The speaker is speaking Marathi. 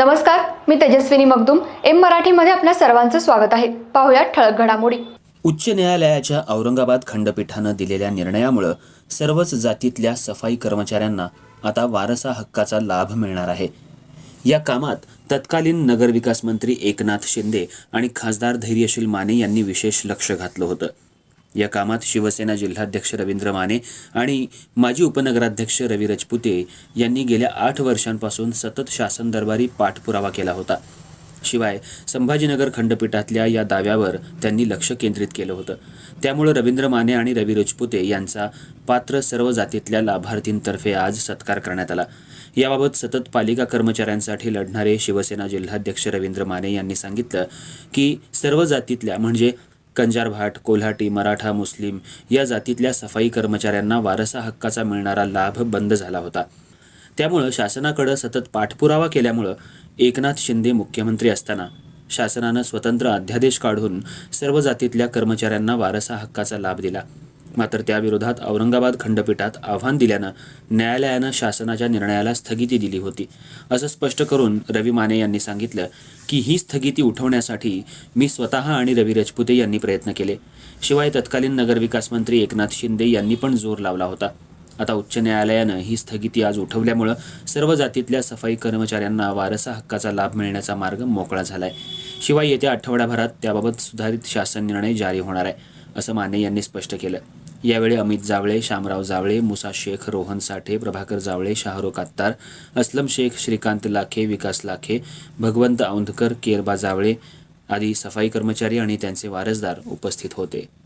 नमस्कार मी तेजस्विनी मगदुम. एम मराठीमध्ये आपल्या सर्वांचं स्वागत आहे. पाहुयात ठळक घडामोडी. उच्च न्यायालयाच्या औरंगाबाद खंडपीठानं दिलेल्या निर्णयामुळं सर्वच जातीतल्या सफाई कर्मचाऱ्यांना आता वारसा हक्काचा लाभ मिळणार आहे. या कामात तत्कालीन नगरविकास मंत्री एकनाथ शिंदे आणि खासदार धैर्यशील माने यांनी विशेष लक्ष घातलं होतं. या कामात शिवसेना जिल्हाध्यक्ष रवींद्र माने आणि माजी उपनगराध्यक्ष रवी रजपुते यांनी गेल्या आठ वर्षांपासून सतत शासन दरबारी पाठपुरावा केला होता. शिवाय संभाजीनगर खंडपीठातल्या या दाव्यावर त्यांनी लक्ष केंद्रित केलं होतं. त्यामुळे रवींद्र माने आणि रवी रजपुते यांचा पात्र सर्व जातीतल्या लाभार्थींतर्फे आज सत्कार करण्यात आला. याबाबत सतत पालिका कर्मचाऱ्यांसाठी लढणारे शिवसेना जिल्हाध्यक्ष रवींद्र माने यांनी सांगितलं की सर्व जातीतल्या म्हणजे कंजार भाट कोल्हाटी मराठा मुस्लिम या जातीतल्या सफाई कर्मचाऱ्यांना वारसा हक्काचा मिळणारा लाभ बंद झाला होता. त्यामुळं शासनाकडं सतत पाठपुरावा केल्यामुळं एकनाथ शिंदे मुख्यमंत्री असताना शासनानं स्वतंत्र अध्यादेश काढून सर्व जातीतल्या कर्मचाऱ्यांना वारसा हक्काचा लाभ दिला. मात्र त्याविरोधात औरंगाबाद खंडपीठात आव्हान दिल्यानं न्यायालयानं शासनाच्या निर्णयाला स्थगिती दिली होती. असं स्पष्ट करून रवी माने यांनी सांगितलं की ही स्थगिती उठवण्यासाठी मी स्वतः आणि रवी रजपुते यांनी प्रयत्न केले. शिवाय तत्कालीन नगरविकास मंत्री एकनाथ शिंदे यांनी पण जोर लावला होता. आता उच्च न्यायालयानं ही स्थगिती आज उठवल्यामुळं सर्व जातीतल्या सफाई कर्मचाऱ्यांना वारसा हक्काचा लाभ मिळण्याचा मार्ग मोकळा झालाय. शिवाय येत्या आठवड्याभरात त्याबाबत सुधारित शासन निर्णय जारी होणार आहे असं माने यांनी स्पष्ट केलं. यावेळी अमित जावळे शामराव जावळे मुसा शेख रोहन साठे प्रभाकर जावळे शाहरुख आत्तार अस्लम शेख श्रीकांत लाखे विकास लाखे भगवंत औंधकर केरबा जावळे आदी सफाई कर्मचारी आणि त्यांचे वारसदार उपस्थित होते.